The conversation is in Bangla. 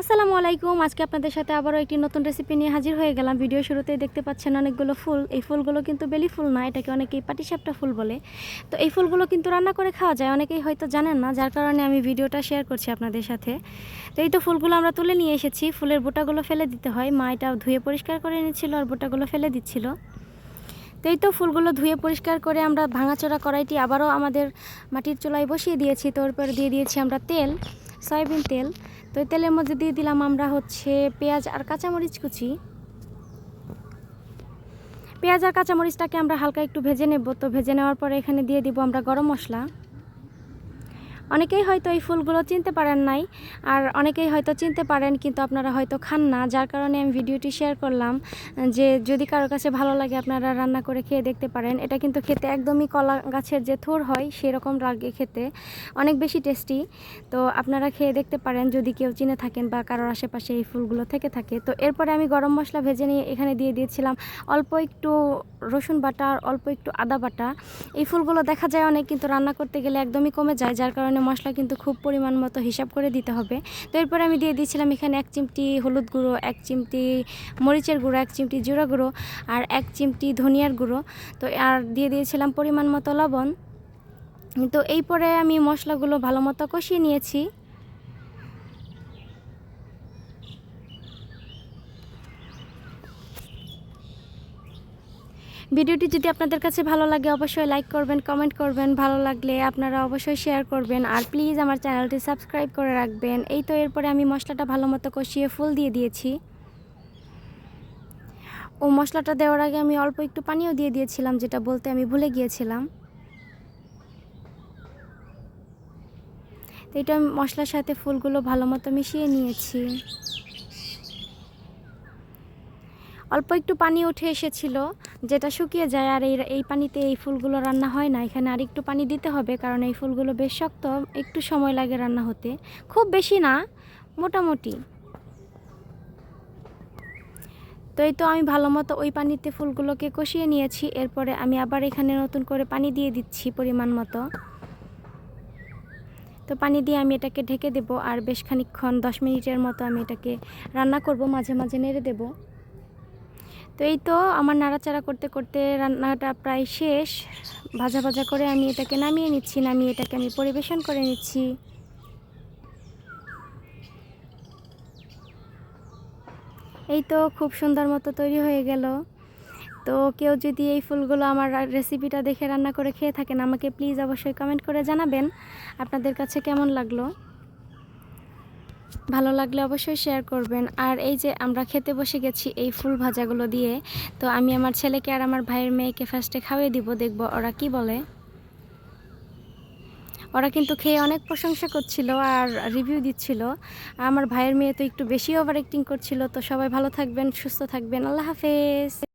আসসালামু আলাইকুম। আজকে আপনাদের সাথে আবারও একটি নতুন রেসিপি নিয়ে হাজির হয়ে গেলাম। ভিডিও শুরুতেই দেখতে পাচ্ছেন অনেকগুলো ফুল। এই ফুলগুলো কিন্তু বেলি ফুল না, এটাকে অনেকেই পাটিসাপটা ফুল বলে। তো এই ফুলগুলো কিন্তু রান্না করে খাওয়া যায়, অনেকেই হয়তো জানেন না, যার কারণে আমি ভিডিওটা শেয়ার করছি আপনাদের সাথে। তো এই তো ফুলগুলো আমরা তুলে নিয়ে এসেছি। ফুলের বোটাগুলো ফেলে দিতে হয়। মা এটা ধুয়ে পরিষ্কার করে নিচ্ছিল আর বোটাগুলো ফেলে দিচ্ছিল। তো এই তো ফুলগুলো ধুয়ে পরিষ্কার করে আমরা ভাঙাচোরা কড়াইটি আবারও আমাদের মাটির চুলায় বসিয়ে দিয়েছি। তো এরপর দিয়ে দিয়েছি আমরা তেল, সয়াবিন তেল। তো এই তেলের মধ্যে দিয়ে দিলাম আমরা হচ্ছে পেঁয়াজ আর কাঁচামরিচ কুচি। পেঁয়াজ আর কাঁচামরিচটাকে আমরা হালকা একটু ভেজে নেব। তো ভেজে নেওয়ার পরে এখানে দিয়ে দিব আমরা গরম মশলা। অনেকেই হয়তো এই ফুলগুলো চিনতে পারেন নাই, আর অনেকেই হয়তো চিনতে পারেন কিন্তু আপনারা হয়তো খান না, যার কারণে আমি ভিডিওটি শেয়ার করলাম, যে যদি কারোর কাছে ভালো লাগে আপনারা রান্না করে খেয়ে দেখতে পারেন। এটা কিন্তু খেতে একদমই কলা গাছের যে থোর হয়, সেরকম লাগে খেতে, অনেক বেশি টেস্টি তো আপনারা খেয়ে দেখতে পারেন যদি কেউ চিনে থাকেন বা কারোর আশেপাশে এই ফুলগুলো থেকে থাকে। তো এরপরে আমি গরম মশলা ভেজে নিয়ে এখানে দিয়ে দিয়েছিলাম অল্প একটু রসুন বাটা আর অল্প একটু আদা বাটা। এই ফুলগুলো দেখা যায় অনেক, কিন্তু রান্না করতে গেলে একদমই কমে যায়, যার কারণে মশলা কিন্তু খুব পরিমাণ মতো হিসাব করে দিতে হবে। তো এরপরে আমি দিয়ে দিয়েছিলাম এখানে এক চিমটি হলুদ গুঁড়ো, এক চিমটি মরিচের গুঁড়ো, এক চিমটি জিরা গুঁড়ো আর এক চিমটি ধনিয়ার গুঁড়ো। তো আর দিয়ে দিয়েছিলাম পরিমাণ মতো লবণ। তো এই পরে আমি মশলাগুলো ভালো মতো কষিয়ে নিয়েছি। ভিডিওটি যদি আপনাদের কাছে ভালো লাগে, অবশ্যই লাইক করবেন কমেন্ট করবেন। ভালো লাগলে আপনারা অবশ্যই শেয়ার করবেন। আর প্লিজ আমার চ্যানেলটি সাবস্ক্রাইব করে রাখবেন। এই তো এরপরে আমি মশলাটা ভালো মতো কষিয়ে ফুল দিয়ে দিয়েছি। ও মশলাটা দেওয়ার আগে আমি অল্প একটু পানিও দিয়ে দিয়েছিলাম, যেটা বলতে আমি ভুলে গিয়েছিলাম। তো এটা মশলার সাথে ফুলগুলো ভালো মতো মিশিয়ে নিয়েছি। অল্প একটু পানি উঠে এসেছিল, যেটা শুকিয়ে যায় আর এই এই পানিতে এই ফুলগুলো রান্না হয় না। এখানে আর একটু পানি দিতে হবে কারণ এই ফুলগুলো বেশ শক্ত, একটু সময় লাগে রান্না হতে। খুব বেশি না, মোটামুটি। তো এই তো আমি ভালো মতো ওই পানিতে ফুলগুলোকে কষিয়ে নিয়েছি, এরপরে আমি আবার এখানে নতুন করে পানি দিয়ে দিচ্ছি পরিমাণ মতো। তো পানি দিয়ে আমি এটাকে ঢেকে দেব আর বেশ খানিকক্ষণ, দশ মিনিটের মতো আমি এটাকে রান্না করব, মাঝে মাঝে নেড়ে দেবো। তো এই তো আমার নাড়াচাড়া করতে করতে রান্নাটা প্রায় শেষ। ভাজা ভাজা করে আমি এটাকে নামিয়ে নিচ্ছি, নামিয়ে এটাকে আমি পরিবেশন করে নিচ্ছি। এই তো খুব সুন্দর মতো তৈরি হয়ে গেল। তো কেউ যদি এই ফুলগুলো আমার রেসিপিটা দেখে রান্না করে খেয়ে থাকেন, আমাকে প্লিজ অবশ্যই কমেন্ট করে জানাবেন। আপনাদের কাছে কেমন লাগল? ভালো লাগলে অবশ্যই শেয়ার করবেন। আর এই যে আমরা খেতে বসে গেছি এই ফুল ভাজাগুলো দিয়ে, তো আমি আমার ছেলেকে আর আমার ভাইয়ের মেয়েকে ফার্স্টে খাওয়িয়ে দিব, দেখব ওরা কি বলে। ওরা কিন্তু খেয়ে অনেক প্রশংসা করছিল আর রিভিউ দিচ্ছিল। আমার ভাইয়ের মেয়ে তো একটু বেশি ওভার অ্যাক্টিং করছিল, তো সবাই ভালো থাকবেন, সুস্থ থাকবেন। আল্লাহ হাফেজ।